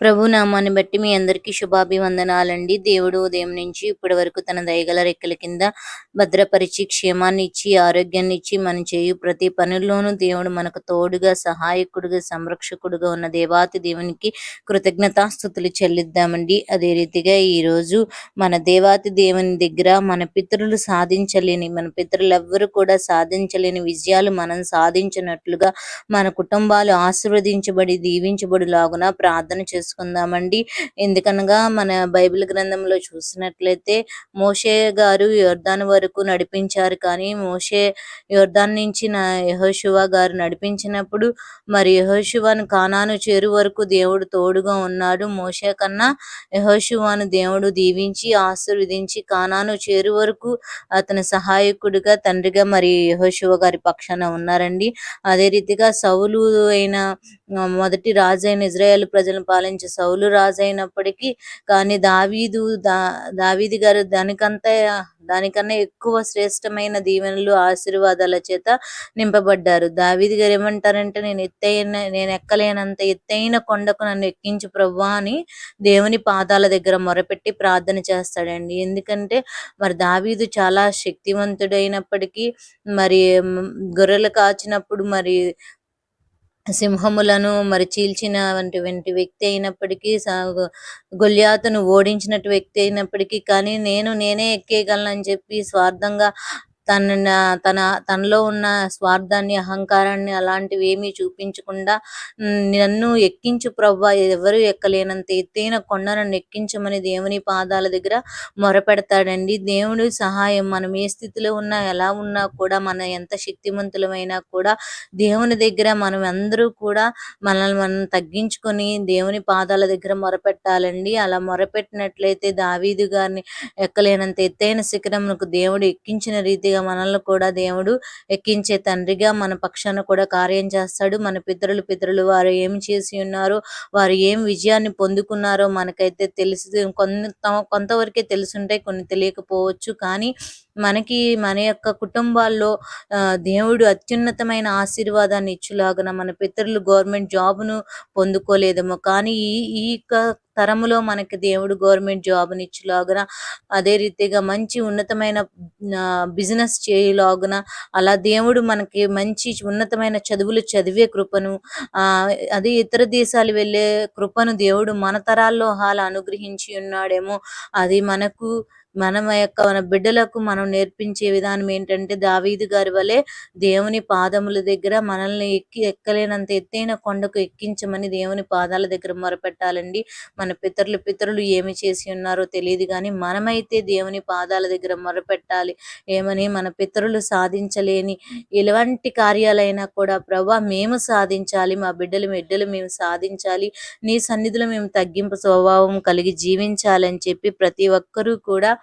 ప్రభునామాన్ని బట్టి మీ అందరికీ శుభాభివందనాలండి. దేవుడు ఉదయం నుంచి ఇప్పటి వరకు తన దయగల రెక్కల కింద భద్రపరిచి క్షేమాన్ని ఇచ్చి ఆరోగ్యాన్ని ఇచ్చి మనం చేయు ప్రతి పనుల్లోనూ దేవుడు మనకు తోడుగా సహాయకుడుగా సంరక్షకుడుగా ఉన్న దేవాతి దేవునికి కృతజ్ఞతాస్థుతులు చెల్లిద్దామండి. అదే రీతిగా ఈరోజు మన దేవాతి దేవుని దగ్గర మన పితరులు సాధించలేని మన పితరులు ఎవ్వరు కూడా సాధించలేని విజయాలు మనం సాధించినట్లుగా మన కుటుంబాలు ఆశీర్వదించబడి దీవించబడిలాగున ప్రార్థన చేస్తూ చేసుకుందామండి ఎందుకనగా మన బైబిల్ గ్రంథంలో చూసినట్లయితే మోషే గారు యోర్దాన్ వరకు నడిపించారు. కానీ మోషే యోర్దాన్ నుంచి నా యహోశివ గారు నడిపించినప్పుడు మరి యహోశివాను కానాను చేరు వరకు దేవుడు తోడుగా ఉన్నాడు. మోషే కన్నా యహోశివాను దేవుడు దీవించి ఆశీర్వదించి కానాను చేరు వరకు అతని సహాయకుడిగా తండ్రిగా మరి యహోశివ గారి పక్షాన ఉన్నారండి. అదే రీతిగా సౌలు అయిన మొదటి రాజైన ఇజ్రాయేల్ ప్రజలను పాలించ నుంచి సౌలు రాజు అయినప్పటికీ కానీ దావీదు దా దావీది గారు దానికంతా దానికన్నా ఎక్కువ శ్రేష్టమైన దీవెనలు ఆశీర్వాదాల చేత నింపబడ్డారు. దావీది గారు ఏమంటారంటే నేను ఎత్తైన నేను ఎక్కలేనంత ఎత్తైన కొండకు నన్ను ఎక్కించు ప్రవ్వా అని దేవుని పాదాల దగ్గర మొరపెట్టి ప్రార్థన చేస్తాడండి. ఎందుకంటే మరి దావీదు చాలా శక్తివంతుడైనప్పటికీ మరి గొర్రెలు కాచినప్పుడు మరి సింహములను మరి చీల్చినటువంటి వ్యక్తి అయినప్పటికీ గొల్యాతును ఓడించినట్టు వ్యక్తి అయినప్పటికీ కానీ నేను నేనే ఎక్కేయగలను చెప్పి స్వార్థంగా తన తన తనలో ఉన్న స్వార్థాన్ని అహంకారాన్ని అలాంటివి ఏమీ చూపించకుండా నన్ను ఎక్కించు ప్రవ్వా ఎవరు ఎక్కలేనంత ఎత్తైన కొండ నన్ను ఎక్కించమని దేవుని పాదాల దగ్గర మొరపెడతాడండి. దేవుడి సహాయం మనం ఏ స్థితిలో ఉన్నా ఎలా ఉన్నా కూడా మన ఎంత శక్తివంతులమైనా కూడా దేవుని దగ్గర మనం అందరూ కూడా మనల్ని మనం తగ్గించుకొని దేవుని పాదాల దగ్గర మొరపెట్టాలండి. అలా మొరపెట్టినట్లయితే దావీదు గారిని ఎక్కలేనంత ఎత్తైన శిఖరంకు దేవుడు ఎక్కించిన రీతిగా తండ్రిగా మనల్ని కూడా దేవుడు ఎక్కించే తండ్రిగా మన పక్షాన కూడా కార్యం చేస్తాడు. మన పితరులు పితరులు వారు ఏం చేసి ఉన్నారో వారు ఏం విజయాన్ని పొందుకున్నారో మనకైతే తెలిసి కొంత కొంతవరకే తెలుసుంటాయి కొన్ని తెలియకపోవచ్చు. కానీ మనకి మన యొక్క కుటుంబాల్లో దేవుడు అత్యున్నతమైన ఆశీర్వాదాన్ని ఇచ్చులాగన మన పితరులు గవర్నమెంట్ జాబ్ను పొందుకోలేదేమో. కానీ ఈ ఈ తరములో మనకి దేవుడు గవర్నమెంట్ జాబ్ని ఇచ్చేలాగున అదే రీతిగా మంచి ఉన్నతమైన బిజినెస్ చేయలాగున అలా దేవుడు మనకి మంచి ఉన్నతమైన చదువులు చదివే కృపను అదే ఇతర దేశాలు వెళ్ళే కృపను దేవుడు మన తరాల్లో హాల అనుగ్రహించి ఉన్నాడేమో. అది మనకు మనం యొక్క మన బిడ్డలకు మనం నేర్పించే విధానం ఏంటంటే దావీదు గారి వలె దేవుని పాదముల దగ్గర మనల్ని ఎక్కి ఎక్కలేనంత ఎత్తైన కొండకు ఎక్కించమని దేవుని పాదాల దగ్గర మొరపెట్టాలండి. మన పితరులు పితరులు ఏమి చేసి ఉన్నారో తెలియదు కానీ మనమైతే దేవుని పాదాల దగ్గర మొరపెట్టాలి. ఏమని మన పితరులు సాధించలేని ఎలాంటి కార్యాలైనా కూడా ప్రభా మేము సాధించాలి మా బిడ్డలు బిడ్డలు మేము సాధించాలి నీ సన్నిధిలో మేము తగ్గింపు స్వభావం కలిగి జీవించాలని చెప్పి ప్రతి ఒక్కరూ కూడా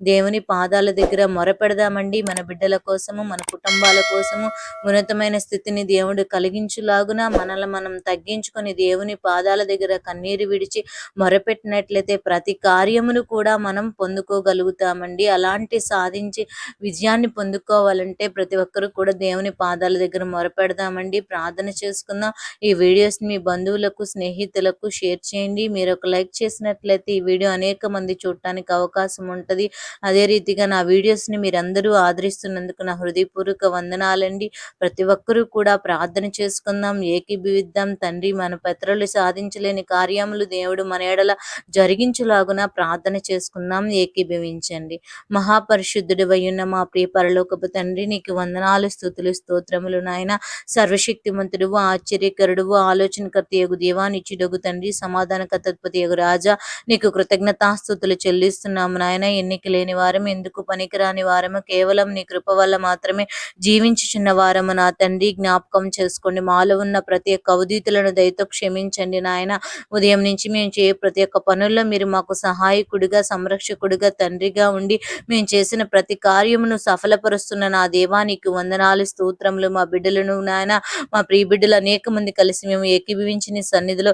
దేవుని పాదాల దగ్గర మొరపెడదామండి. మన బిడ్డల కోసము మన కుటుంబాల కోసము ఉన్నతమైన స్థితిని దేవుడు కలిగించులాగున మనల్ని మనం తగ్గించుకొని దేవుని పాదాల దగ్గర కన్నీరు విడిచి మొరపెట్టినట్లయితే ప్రతి కార్యమును కూడా మనం పొందుకోగలుగుతామండి. అలాంటి సాధించి విజయాన్ని పొందుకోవాలంటే ప్రతి ఒక్కరు కూడా దేవుని పాదాల దగ్గర మొరపెడదామండి. ప్రార్థన చేసుకుందాం. ఈ వీడియోస్ మీ బంధువులకు స్నేహితులకు షేర్ చేయండి. మీరు ఒక లైక్ చేసినట్లయితే ఈ వీడియో అనేక మంది చూడటానికి అవకాశం ఉంటుంది. అదే రీతిగా నా వీడియోస్ని మీరందరూ ఆదరిస్తున్నందుకు నా హృదయపూర్వక వందనాలండి. ప్రతి ఒక్కరూ కూడా ప్రార్థన చేసుకుందాం ఏకీభవిద్దాం. తండ్రి మన పత్రాలు సాధించలేని కార్యములు దేవుడు మన ఎడల జరిగించులాగున ప్రార్థన చేసుకుందాం ఏకీభవించండి. మహాపరిశుద్ధుడు వయ్యున్న మా ప్రియ పరలోకపు తండ్రి నీకు వందనాలు స్థుతులు స్తోత్రములు నాయన. సర్వశక్తిమంతుడు ఆశ్చర్యకరుడు ఆలోచనకర్త ఎగు దేవానిచ్చుడగు తండ్రి సమాధానకర్తపతి ఎగు రాజా. నీకు కృతజ్ఞతాస్థుతులు చెల్లిస్తున్నాము నాయన. ఎన్నికలే లేని వారం ఎందుకు పనికిరాని వారము కేవలం నీ కృప వల్ల మాత్రమే జీవించుచున్న వారము నా తండ్రి. జ్ఞాపకం చేసుకోండి. మాలో ఉన్న ప్రతి ఒక్క అవధితులను దయతో క్షమించండి నాయన. ఉదయం నుంచి మేము చేయ ప్రతి ఒక్క పనుల్లో మీరు మాకు సహాయకుడిగా సంరక్షకుడిగా తండ్రిగా ఉండి మేము చేసిన ప్రతి కార్యమును సఫలపరుస్తున్న నా దేవానికి వందనాలు స్తోత్రములు మా బిడ్డలను నాయన. మా ప్రియ బిడ్డలు అనేక మంది కలిసి మేము ఏకీభవించిన సన్నిధిలో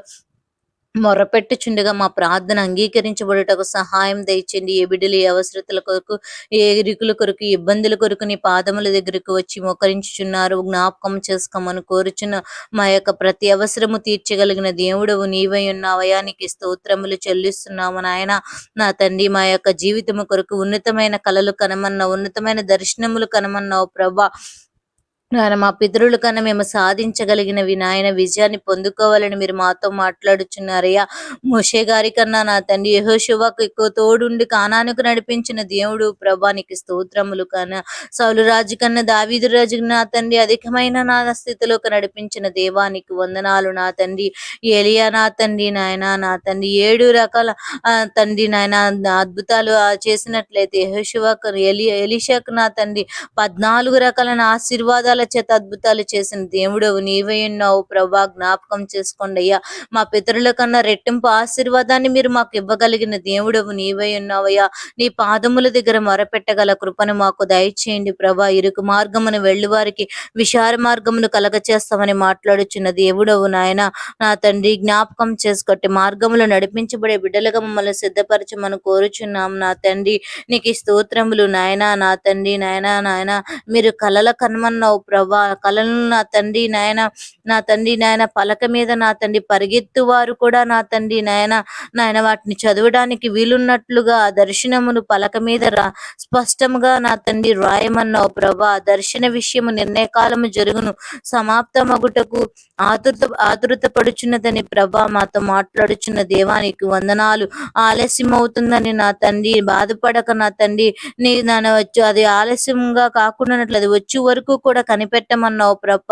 మొరపెట్టుచుండగా మా ప్రార్థన అంగీకరించబడుటకు సహాయం దయచేయండి ఏ బిడ్డలు ఏ అవసరతల కొరకు ఏ ఇరుకుల కొరకు ఇబ్బందుల కొరకు నీ పాదముల దగ్గరకు వచ్చి మోకరించుచున్నారు. జ్ఞాపకం చేసుకోమని కోరుచున్న మా యొక్క ప్రతి అవసరము తీర్చగలిగిన దేవుడవు నీవై ఉన్నావయా? నీకు స్తోత్రములు చెల్లిస్తున్నాము నాయన. నా తండ్రి మా యొక్క జీవితము కొరకు ఉన్నతమైన కళలు కనమన్నావు ఉన్నతమైన దర్శనములు కనమన్నావు ప్రభా. నాయన మా పితరుల కన్నా మేము సాధించగలిగినవి నాయన విజయాన్ని పొందుకోవాలని మీరు మాతో మాట్లాడుచున్నారయ్యా. మోషే గారి కన్నా నా తండ్రి యహోశివకు ఎక్కువ తోడుండి కానానికి నడిపించిన దేవుడు ప్రభానికి స్తోత్రములు కన్నా సౌలు రాజు కన్నా దావీదు రాజు నా తండ్రి అధికమైన నా స్థితిలోకి నడిపించిన దేవానికి వందనాలు నా తండ్రి. ఏలియా నా తండ్రి నాయన నా తండ్రి ఏడు రకాల తండ్రి నాయన అద్భుతాలు చేసినట్లయితే యహోశివకు ఎలి ఎలిషాకు నా తండ్రి పద్నాలుగు రకాల ఆశీర్వాదాలు చేత అద్భుతాలు చేసిన దేవుడవు. నీవే ఉన్నావు ప్రభా జ్ఞాపకం చేసుకోండి అయ్యా మా పితరుల కన్నా రెట్టింపు ఆశీర్వాదాన్ని మీరు మాకు ఇవ్వగలిగిన దేవుడవు నీవై ఉన్నావయ్యా. నీ పాదముల దగ్గర మొరపెట్టగల కృపను మాకు దయచేయండి ప్రభా ఇరుకు మార్గమును వెళ్ళి వారికి విశాల మార్గమును కలగ చేస్తామని మాట్లాడుచున్న దేవుడవు నాయన నా తండ్రి జ్ఞాపకం చేసుకొట్టి మార్గములు నడిపించబడే బిడ్డలుగా మమ్మల్ని సిద్ధపరచమని కోరుచున్నాం నా తండ్రి. నీకు స్తోత్రములు నాయన నా తండ్రి నాయన నాయన. మీరు కలల కన్మన్నావు ప్రభా కలను నా తండ్రి నాయన నా తండ్రి నాయన పలక మీద నా తండ్రి పరిగెత్తు వారు కూడా నా తండ్రి నాయన. నాయన వాటిని చదవడానికి వీలున్నట్లుగా దర్శనమును పలక మీద రా. స్పష్టంగా నా తండ్రి రాయమన్నావు ప్రభా దర్శన విషయము నిర్ణయకాలము జరుగును. సమాప్తమగుటకు ఆతురత ఆతురత పడుచున్నదని ప్రభా మాతో మాట్లాడుచున్న దేవానికి వందనాలు. ఆలస్యం అవుతుందని నా తండ్రి బాధపడక నా తండ్రి నీ నాన్న వచ్చు అది ఆలస్యంగా కాకుండా అది వచ్చే వరకు కూడా కనిపెట్టమన్నావు ప్రభ.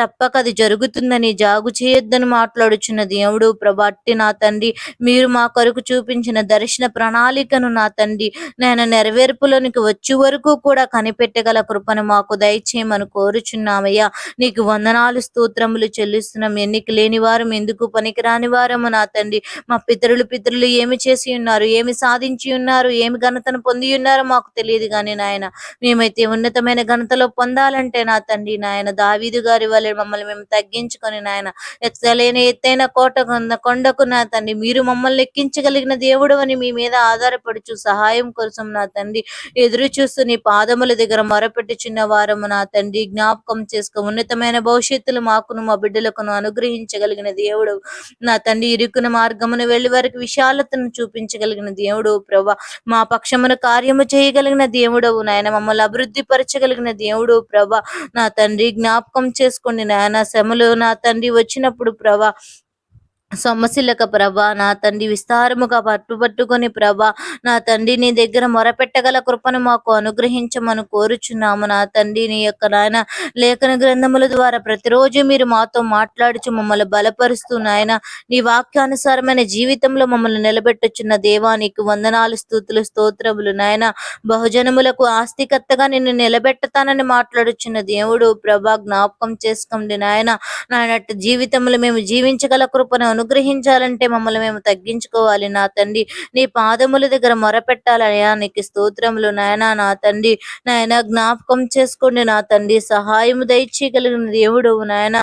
తప్పక అది జరుగుతుందని జాగు చేయొద్దని మాట్లాడుచున్న దేవుడు ప్రభట్టి నా తండ్రి మీరు మా కొరకు చూపించిన దర్శన ప్రణాళికను నా తండ్రి నేను నెరవేర్పులోనికి వచ్చే వరకు కూడా కనిపెట్టగల కృపను మాకు దయచేయమని కోరుచున్నామయ్యా. నీకు వందనాలు స్తోత్రములు చెల్లిస్తున్నాం. ఎన్నిక లేని వారం ఎందుకు పనికిరాని వారము నా తండ్రి. మా పితరులు పితరులు ఏమి చేసి ఉన్నారు? ఏమి సాధించి ఉన్నారు? ఏమి ఘనతను పొంది ఉన్నారో? మాకు తెలియదు కానీ నాయన. మేమైతే ఉన్నతమైన ఘనతలో పొందాలంటే నా తండ్రి నాయన. దావీదు గారి వల్ల మమ్మల్ని మేము తగ్గించుకొని నాయన. ఎత్తలేని ఎత్తైన కోట కొండకు నా తండ్రి మీరు మమ్మల్ని ఎక్కించగలిగిన దేవుడు అని మీ మీద ఆధారపడుచు సహాయం కోసం నా తండ్రి. ఎదురు చూస్తూ నీ పాదముల దగ్గర చిన్న వారము నా తండ్రి. జ్ఞాపకం చేసుకో. ఉన్నతమైన భవిష్యత్తులు మాకును మా బిడ్డలకును అనుగ్రహించగలిగిన దేవుడు. నా తండ్రి ఇరుకున మార్గమును వెళ్ళి వారికి విశాలతను చూపించగలిగిన దేవుడు. ప్రభా మా పక్షమును కార్యము చేయగలిగిన దేవుడవు నాయన. మమ్మల్ని అభివృద్ధి పరచగలిగిన దేవుడు. ప్రభా నా తండ్రి జ్ఞాపకం చేసుకోండి నాయన. శ్రమలు నా తండ్రి వచ్చినప్పుడు ప్రభా సొమ్మశిలక ప్రభా నా తండ్రి విస్తారముగా పట్టుబట్టుకొని ప్రభా నా తండ్రి నీ దగ్గర మొరపెట్టగల కృపను మాకు అనుగ్రహించమని కోరుచున్నాము. నా తండ్రి నీ యొక్క నాయన లేఖన గ్రంథముల ద్వారా ప్రతిరోజు మీరు మాతో మాట్లాడుచు మమ్మల్ని బలపరుస్తూ నాయన నీ వాక్యానుసారమైన జీవితంలో మమ్మల్ని నిలబెట్టుచున్న దేవానికి వందనాలు స్థూతులు స్తోత్రములు నాయన. బహుజనములకు ఆస్తికత్తగా నిన్ను నిలబెట్టతానని మాట్లాడుచున్న దేవుడు ప్రభా జ్ఞాపకం చేసుకోండి నాయన. నాయన జీవితంలో మేము జీవించగల కృపను అనుగ్రహించాలంటే మమ్మల్ని మేము తగ్గించుకోవాలి. నా తండ్రి నీ పాదముల దగ్గర మొరపెట్టాలయ్యా నీకు స్తోత్రములు. నాయన నా తండ్రి నాయన జ్ఞాపకం చేసుకోండి. నా తండ్రి సహాయము దయచేయగలిగిన దేవుడు నాయన.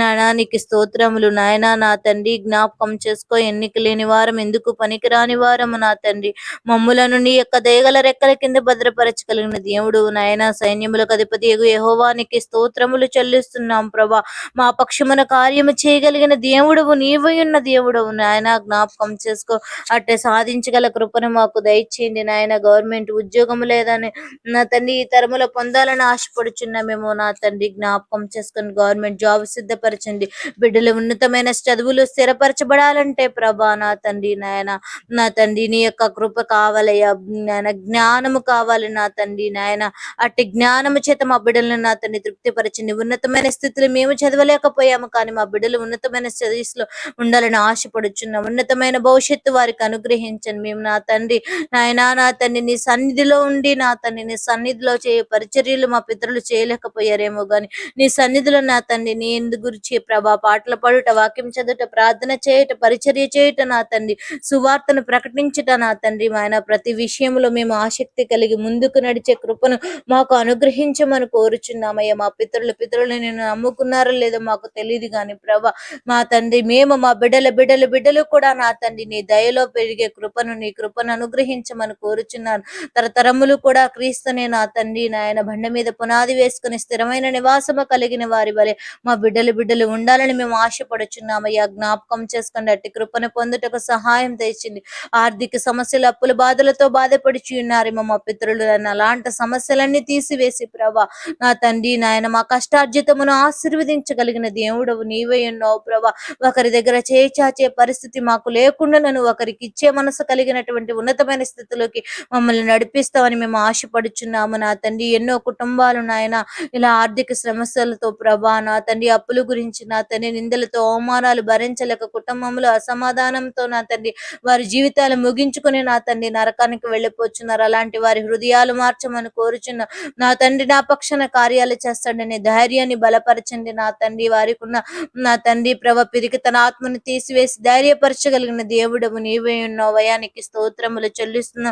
నాయన నీకు స్తోత్రములు. నాయన నా తండ్రి జ్ఞాపకం చేసుకో. ఎన్నిక లేని వారం ఎందుకు పనికిరాని వారము నా తండ్రి. మమ్ములను నీ యొక్క దయగల రెక్కల కింద భద్రపరచగలిగిన దేవుడు నాయన. సైన్యములకు అధిపతి యహోవానికి స్తోత్రములు చెల్లిస్తున్నాం ప్రభా. మా పక్షమున కార్యము చేయగలిగిన దేవుడు నీవు ఉన్న దేవుడు నాయన జ్ఞాపకం చేసుకో. అట్టే సాధించగల కృపను మాకు దయచేయండి నాయన. గవర్నమెంట్ ఉద్యోగం లేదని నా తండ్రి ఈ తరములో పొందాలని ఆశపడుచున్నామేమో నా తండ్రి జ్ఞాపకం చేసుకుని గవర్నమెంట్ జాబ్ సిద్ధపరచండి. బిడ్డలు ఉన్నతమైన చదువులు స్థిరపరచబడాలంటే ప్రభా నా తండ్రి నాయన నా తండ్రి నీ యొక్క కృప కావాలయ్యా నాయన జ్ఞానము కావాలి నా తండ్రి నాయన. అట్టి జ్ఞానము చేత మా బిడ్డలను నా తండ్రి తృప్తిపరచండి. ఉన్నతమైన స్థితిలో మేము చదవలేకపోయాము కానీ మా బిడ్డలు ఉన్నతమైన స్టడీస్ ఉండాలని ఆశపడుచున్న ఉన్నతమైన భవిష్యత్తు వారికి అనుగ్రహించండి. మేము నా తండ్రి నాయన నా తండ్రి నీ సన్నిధిలో ఉండి నా తండ్రి నీ సన్నిధిలో చేయ పరిచర్యలు మా పితరులు చేయలేకపోయారేమో గాని నీ సన్నిధిలో నా తండ్రి నీ ఎందు గురించి ప్రభా పాటలు పాడుట వాక్యం చదువుట ప్రార్థన చేయట పరిచర్య చేయట నా తండ్రి సువార్తను ప్రకటించుట నా తండ్రి ఆయన ప్రతి విషయంలో మేము ఆసక్తి కలిగి ముందుకు నడిచే కృపను మాకు అనుగ్రహించమని కోరుచున్నామయ్యా. మా పితరులు పితరులు నేను నమ్ముకున్నారో లేదో మాకు తెలియదు కానీ ప్రభా మా తండ్రి మేము మా బిడ్డల బిడ్డలు బిడ్డలు కూడా నా తండ్రి నీ దయలో పెరిగే కృపను నీ కృపను అనుగ్రహించమని కోరుచున్నాను. తరతరములు కూడా క్రీస్తునే నా తండ్రి నాయన బండ మీద పునాది వేసుకుని స్థిరమైన నివాసము కలిగిన వారి వలె మా బిడ్డలు బిడ్డలు ఉండాలని మేము ఆశపడుచున్నామయ్యా. జ్ఞాపకం చేసుకుని అట్టి కృపను పొందుటకు సహాయం తెచ్చింది. ఆర్థిక సమస్యలు అప్పుల బాధలతో బాధపడిచి ఉన్నారేమో మా పితరులు. నన్ను అలాంటి సమస్యలన్నీ తీసివేసి ప్రభా నా తండ్రి నాయన మా కష్టార్జితమును ఆశీర్వదించగలిగిన దేవుడవు నీవే ఉన్నావు ప్రభా. ఒకరి దగ్గర చేయిచాచే పరిస్థితి మాకు లేకుండా నన్ను ఒకరికి ఇచ్చే మనసు కలిగినటువంటి ఉన్నతమైన స్థితిలోకి మమ్మల్ని నడిపిస్తామని మేము ఆశపడుచున్నాము. నా తండ్రి ఎన్నో కుటుంబాలు నాయన ఇలా ఆర్థిక సమస్యలతో ప్రభా నా తండ్రి అప్పుల గురించి నా తండ్రి నిందలతో అవమానాలు భరించలేక కుటుంబంలో అసమాధానంతో నా తండ్రి వారి జీవితాలు ముగించుకుని నా తండ్రి నరకానికి వెళ్ళిపోతున్నారు. అలాంటి వారి హృదయాలు మార్చమని కోరుచున్న నా తండ్రి నా పక్షాన కార్యాలు చేస్తాడని ధైర్యాన్ని బలపరచండి. నా తండ్రి వారికి ఉన్న నా తండ్రి ప్రభ పిరికి తన ఆత్మను తీసివేసి ధైర్యపరచగలిగిన దేవుడము నీవే ఉన్నావు. వయానికి స్తోత్రములు చెల్లిస్తున్న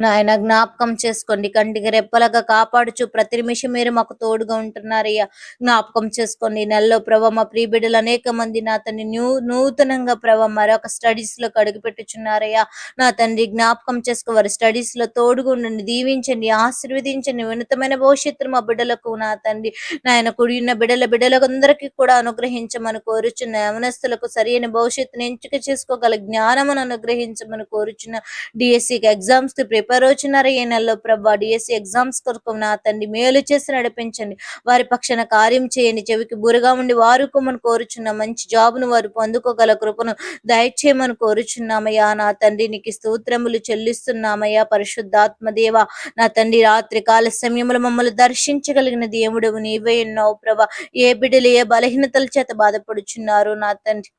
నాయన జ్ఞాపకం చేసుకోండి. కంటికి రెప్పలగా కాపాడుచు ప్రతి నిమిషం మీరు మాకు తోడుగా ఉంటున్నారయ్యా. జ్ఞాపకం చేసుకోండి. నెలలో ప్రభా మా ప్రీ బిడ్డలు అనేక మంది నా తండ్రి న్యూ నూతనంగా ప్రభా మరొక స్టడీస్లో కడుగు పెట్టుచున్నారయ్యా. నా తండ్రి జ్ఞాపకం చేసుకో వారి స్టడీస్లో తోడుగా ఉండండి. దీవించండి. ఆశీర్వదించండి. ఉన్నతమైన భవిష్యత్తు మా బిడ్డలకు నా తండ్రి. నాయన కుడి బిడ్డల బిడ్డలందరికీ కూడా అనుగ్రహించమని కోరుచున్న యవనస్తులకు సరైన భవిష్యత్తును ఎంచుక చేసుకోగల జ్ఞానమును అనుగ్రహించమని కోరుచున్న డిఎస్సికి ఎగ్జామ్స్కి ప్రిపేర్ ఏ ఈ నెలలో ప్రభా డిఎస్సి ఎగ్జామ్స్ కొరకు నా తండ్రి మేలు చేసి నడిపించండి. వారి పక్షాన కార్యం చేయండి. చెవికి బురగా ఉండి వారుకోమని కోరుచున్న మంచి జాబ్ను వారు పొందుకోగల కృపను దయచేయమని కోరుచున్నామయ్యా. నా తండ్రి నీకు స్తోత్రములు చెల్లిస్తున్నామయ్యా. పరిశుద్ధాత్మ దేవ నా తండ్రి రాత్రి కాల సమయంలో మమ్మల్ని దర్శించగలిగిన దేవుడు నీవే ఉన్నావు ప్రభా. ఏ బిడ్డలు ఏ బలహీనతల చేత బాధపడుచున్నారు నా తండ్రి.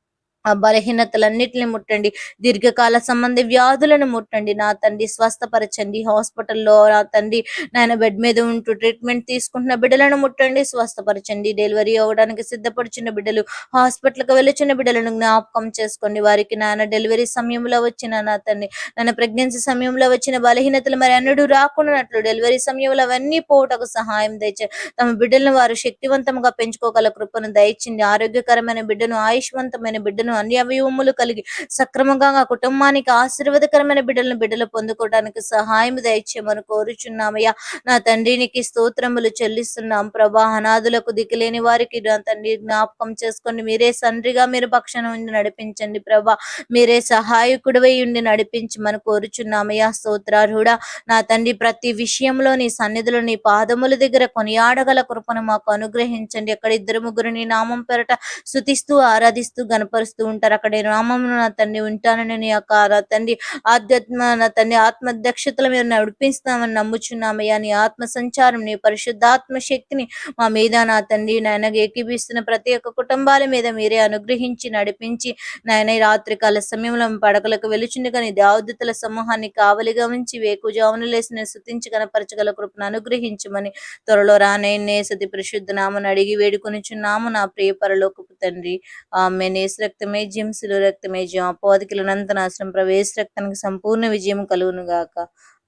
ఆ బలహీనతలన్నిటిని ముట్టండి. దీర్ఘకాల సంబంధి వ్యాధులను ముట్టండి. నా తండ్రి స్వస్థపరచండి. హాస్పిటల్లో నా తండ్రి నాయన బెడ్ మీద ఉంటూ ట్రీట్మెంట్ తీసుకుంటున్న బిడ్డలను ముట్టండి. స్వస్థపరచండి. డెలివరీ అవ్వడానికి సిద్ధపడుచున్న బిడ్డలు హాస్పిటల్కి వెళ్ళుచున్న బిడ్డలను జ్ఞాపకం చేసుకోండి వారికి నాయన డెలివరీ సమయంలో వచ్చిన నా తండ్రి నాన్న ప్రెగ్నెన్సీ సమయంలో వచ్చిన బలహీనతలు మరి అన్నుడు రాకుండానట్లు డెలివరీ సమయంలో అవన్నీ పోవటకు సహాయం దయచే తమ బిడ్డలను వారు శక్తివంతంగా పెంచుకోగల కృపను దయచింది ఆరోగ్యకరమైన బిడ్డను ఆయుష్వంతమైన బిడ్డను అన్ని అవయవములు కలిగి సక్రమంగా ఆ కుటుంబానికి ఆశీర్వాదకరమైన బిడ్డలను బిడ్డలు పొందుకోవడానికి సహాయం దయచేయమని కోరుచున్నామయ్యా. నా తండ్రికి స్తోత్రములు చెల్లిస్తున్నాం. ప్రభా అనాథులకు దిక్కులేని వారికి నా తండ్రి జ్ఞాపకం చేసుకోండి మీరే తండ్రిగా మీరు పక్షణ ఉండి నడిపించండి ప్రభా. మీరే సహాయకుడివై ఉండి నడిపించమని కోరుచున్నామయ్యా. స్తోత్రార్హుడా నా తండ్రి ప్రతి విషయంలో నీ సన్నిధిలో నీ పాదముల దగ్గర కొనియాడగల కృపను మాకు అనుగ్రహించండి. అక్కడ ఇద్దరు ముగ్గురు నీ నామం పెరట శుతిస్తూ ఆరాధిస్తూ గనపరుస్తూ ఉంటారు. అక్కడ నీ నామమును నా తండ్రి ఉంటానని నీ యొక్క నా తండ్రి ఆధ్యాత్మ నా తండ్రి ఆత్మ దక్షతల మీద నడిపిస్తామని నమ్ముచున్నామయ్యా. నీ ఆత్మ సంచారం నీ పరిశుద్ధాత్మ శక్తిని మా మీద నా తండ్రి నాయన ఏకీపిస్తున్న ప్రతి ఒక్క కుటుంబాల మీద మీరే అనుగ్రహించి నడిపించి నాయన రాత్రి కాల సమయంలో పడకలకు వెలుచుండగా నీ దేవదూతల సమూహాన్ని కావలిగా ఉంచి వేకుజామున లేసిన శుతించి కనపరచగల కృపను అనుగ్రహించమని త్వరలో రానయ్యనే సతి పరిశుద్ధ నామను అడిగి వేడుకొనిచున్నాము. నా ప్రియ పరలోకపు తండ్రి. ఆమె నేసు రక్తం జింసులు రక్తమే జం అపోదికులనంత నాశనం ప్రవేశ రక్తానికి సంపూర్ణ విజయం కలుగును గాక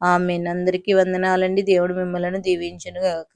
ఆమె అందరికీ వందనాలండి. దేవుడు మిమ్మల్ని దీవించును గాక